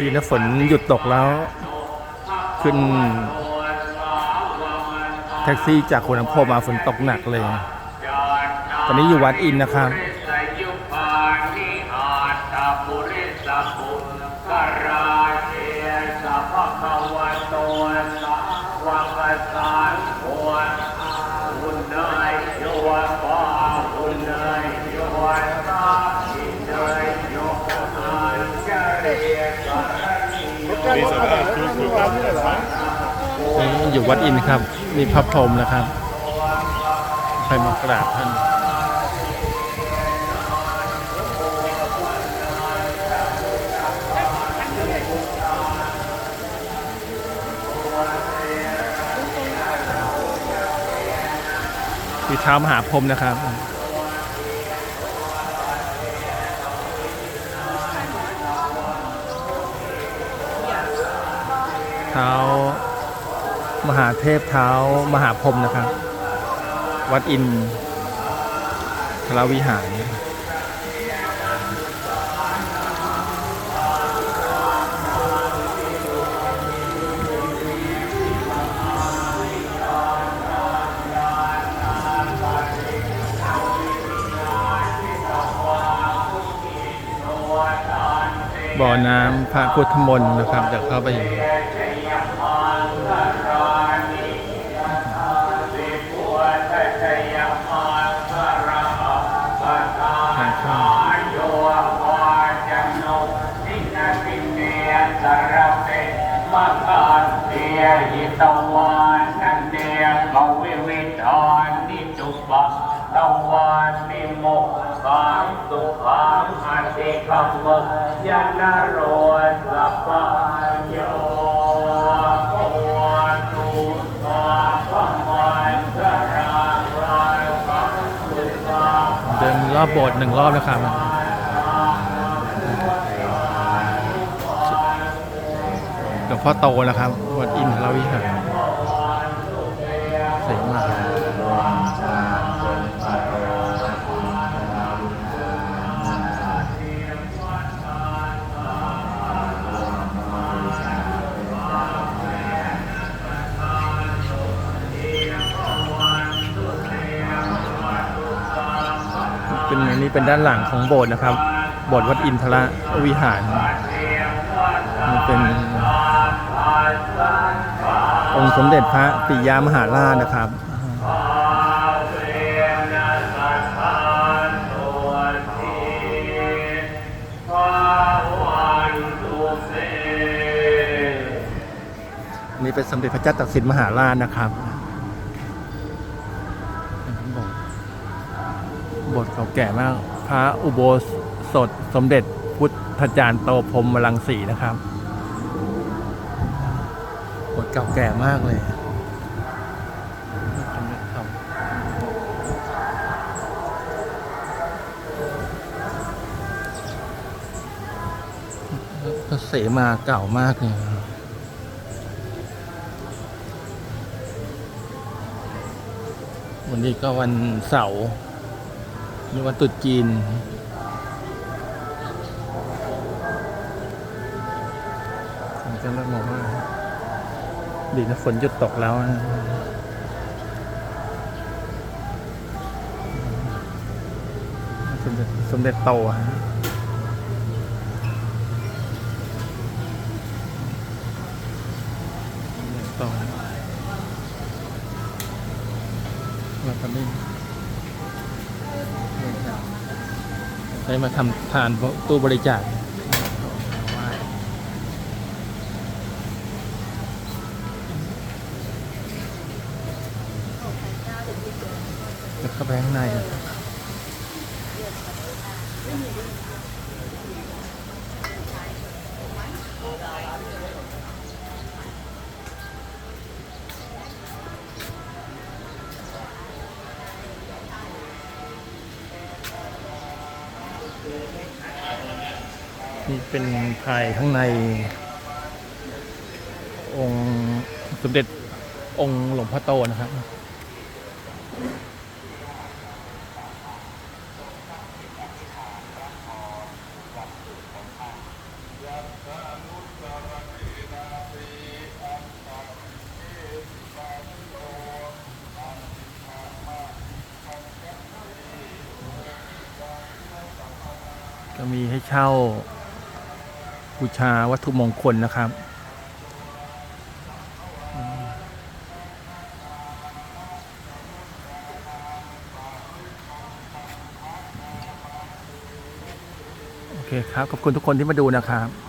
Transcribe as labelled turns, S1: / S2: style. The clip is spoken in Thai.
S1: ดีนะฝนหยุดตกแล้ว ขึ้น แท็กซี่จากหัวลำโพงมาฝนตกหนักเลย ตอนนี้อยู่วัดอินนะครับ
S2: สานิอาตาปุริสปุกราเชสัพพะวะโตสาวกสังโฆอุณายโยปาอุณายโยตาอินายโยอันจเรกรณิโย
S1: นี่อยู่วัดอินครับมีพระพรหมนะครับใครมากราบท่านคือเท้ามหาพรหมนะครับ ท้า มหาเทพเท้า มหาพรมนะครับ วัดอินทรวิหารบ่อน้ำพระพุทธมนต์นะครับเดี๋ยวเข้าไปทางเข้า
S2: โยวาจันโนสินาติเนสรเตมะกันเตี ยิตวานันเดียกวิวิธานิจุปะตวานิโมขังสุขังอติคัมมยานโรสัพพโยโวตุสาพมันสราราสุสา
S1: เดินรอบโบสถ์หนึ่งรอบนะครับ หลวงพ่อโตนะครับวัดอินทรวิหารเสมาเป็นอันนี้เป็นด้านหลังของโบสถ์นะครับ โบสถ์วัดอินทรวิหาร มันเป็น องค์สมเด็จพระปิยมหาราชนะครับนี่เป็นสมเด็จพระเจ้าตากสินมหาราชนะครับบสถ์โบสถ์เก่าแก่มาก พระอุโบสถสมเด็จพุทธจารย์โตพรมรังสีนะครับ เก่าแก่มากเลยพระเสมาเก่ามากเลยวันนี้ก็วันเสาร์หรือวันตรุษจีนผมจะเริ่มมองว่า ดีนะฝนหยุดตกแล้วนะสมเด็จสมเด็จโตอะฮะสมเด็จโตาตอนนี้ใช้มาทำทานตู้บริจาค เข้าไปข้างในนี่เป็นภายข้างใน องค์สมเด็จองค์หลวงพ่อโตนะครับ ก็มีให้เช่าบูชาวัตถุมงคลนะครับ เคครับ ขอบคุณทุกคนที่มาดูนะครับ